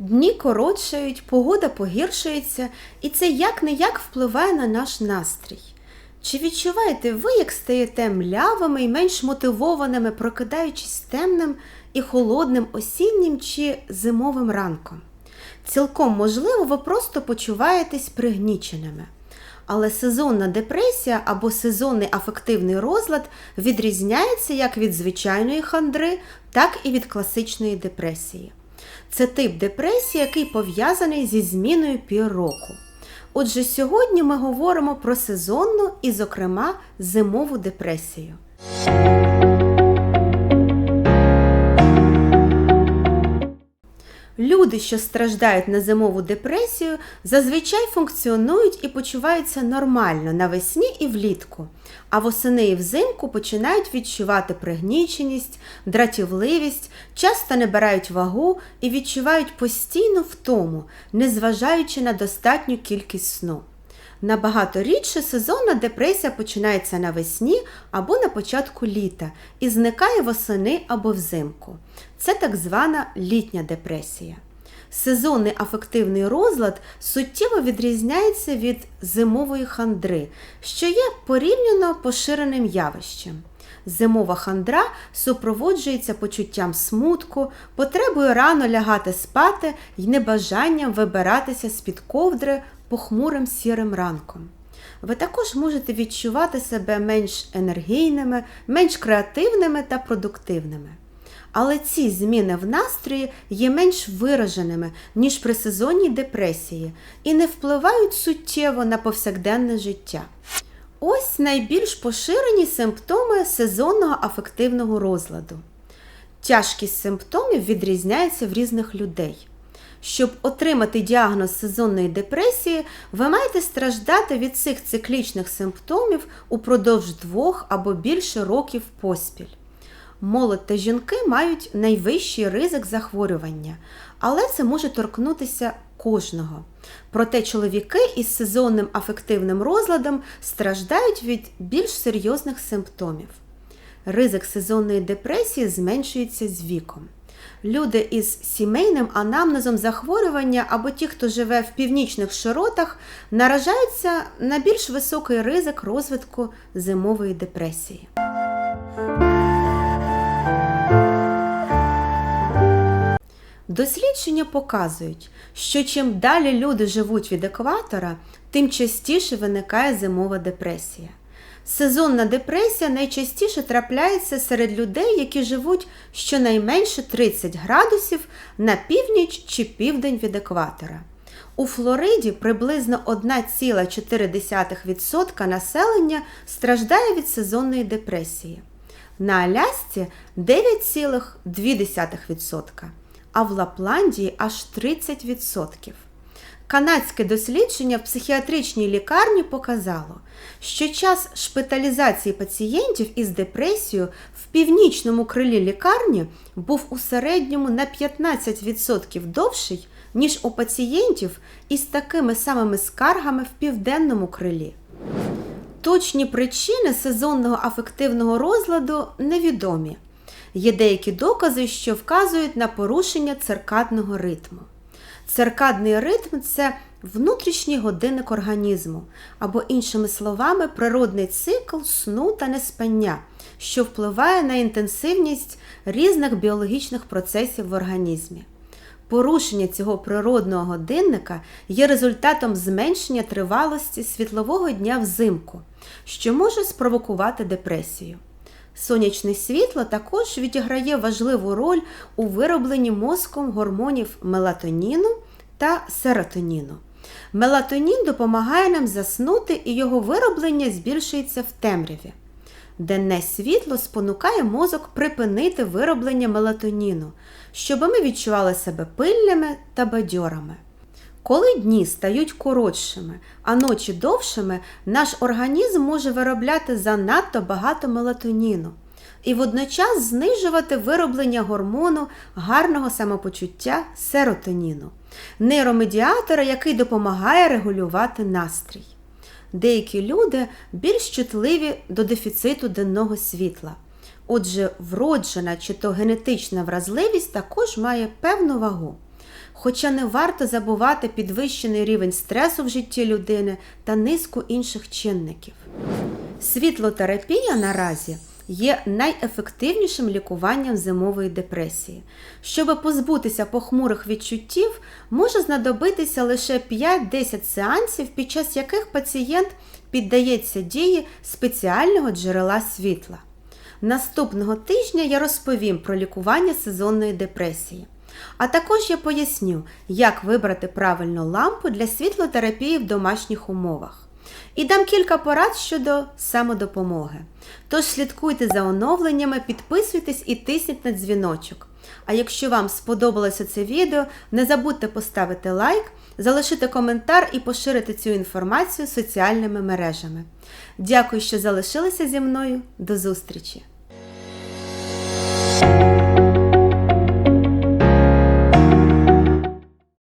Дні коротшають, погода погіршується, і це як не як впливає на наш настрій. Чи відчуваєте ви, як стаєте млявими і менш мотивованими, прокидаючись темним і холодним осіннім чи зимовим ранком? Цілком можливо, ви просто почуваєтесь пригніченими. Але сезонна депресія або сезонний афективний розлад відрізняється як від звичайної хандри, так і від класичної депресії. Це тип депресії, який пов'язаний зі зміною пір року. Отже, сьогодні ми говоримо про сезонну і, зокрема, зимову депресію. Люди, що страждають на зимову депресію, зазвичай функціонують і почуваються нормально навесні і влітку, а восени і взимку починають відчувати пригніченість, дратівливість, часто набирають вагу і відчувають постійну втому, незважаючи на достатню кількість сну. Набагато рідше сезонна депресія починається навесні або на початку літа і зникає восени або взимку. Це так звана літня депресія. Сезонний афективний розлад суттєво відрізняється від зимової хандри, що є порівняно поширеним явищем. Зимова хандра супроводжується почуттям смутку, потребою рано лягати спати і небажанням вибиратися з-під ковдри похмурим сірим ранком. Ви також можете відчувати себе менш енергійними, менш креативними та продуктивними. Але ці зміни в настрої є менш вираженими, ніж при сезонній депресії, і не впливають суттєво на повсякденне життя. Ось найбільш поширені симптоми сезонного афективного розладу. Тяжкість симптомів відрізняється в різних людей. Щоб отримати діагноз сезонної депресії, ви маєте страждати від цих циклічних симптомів упродовж двох або більше років поспіль. Молодь та жінки мають найвищий ризик захворювання, але це може торкнутися кожного. Проте чоловіки із сезонним афективним розладом страждають від більш серйозних симптомів. Ризик сезонної депресії зменшується з віком. Люди із сімейним анамнезом захворювання або ті, хто живе в північних широтах, наражаються на більш високий ризик розвитку зимової депресії. Дослідження показують, що чим далі люди живуть від екватора, тим частіше виникає зимова депресія. Сезонна депресія найчастіше трапляється серед людей, які живуть щонайменше 30 градусів на північ чи південь від екватора. У Флориді приблизно 1,4% населення страждає від сезонної депресії. На Алясці 9,2%, а в Лапландії аж 30%. Канадське дослідження в психіатричній лікарні показало, що час шпиталізації пацієнтів із депресією в північному крилі лікарні був у середньому на 15% довший, ніж у пацієнтів із такими самими скаргами в південному крилі. Точні причини сезонного афективного розладу невідомі. Є деякі докази, що вказують на порушення циркадного ритму. Циркадний ритм це внутрішній годинник організму, або, іншими словами, природний цикл сну та неспання, що впливає на інтенсивність різних біологічних процесів в організмі. Порушення цього природного годинника є результатом зменшення тривалості світлового дня взимку, що може спровокувати депресію. Сонячне світло також відіграє важливу роль у виробленні мозком гормонів мелатоніну та серотоніну. Мелатонін допомагає нам заснути і його вироблення збільшується в темряві. Денне світло спонукає мозок припинити вироблення мелатоніну, щоб ми відчували себе пильними та бадьорами. Коли дні стають коротшими, а ночі довшими, наш організм може виробляти занадто багато мелатоніну і водночас знижувати вироблення гормону гарного самопочуття серотоніну, нейромедіатора, який допомагає регулювати настрій. Деякі люди більш чутливі до дефіциту денного світла. Отже, вроджена чи то генетична вразливість також має певну вагу. Хоча не варто забувати підвищений рівень стресу в житті людини та низку інших чинників. Світлотерапія наразі є найефективнішим лікуванням зимової депресії. Щоб позбутися похмурих відчуттів, може знадобитися лише 5-10 сеансів, під час яких пацієнт піддається дії спеціального джерела світла. Наступного тижня я розповім про лікування сезонної депресії. А також я поясню, як вибрати правильну лампу для світлотерапії в домашніх умовах. І дам кілька порад щодо самодопомоги. Тож слідкуйте за оновленнями, підписуйтесь і тисніть на дзвіночок. А якщо вам сподобалося це відео, не забудьте поставити лайк, залишити коментар і поширити цю інформацію соціальними мережами. Дякую, що залишилися зі мною. До зустрічі!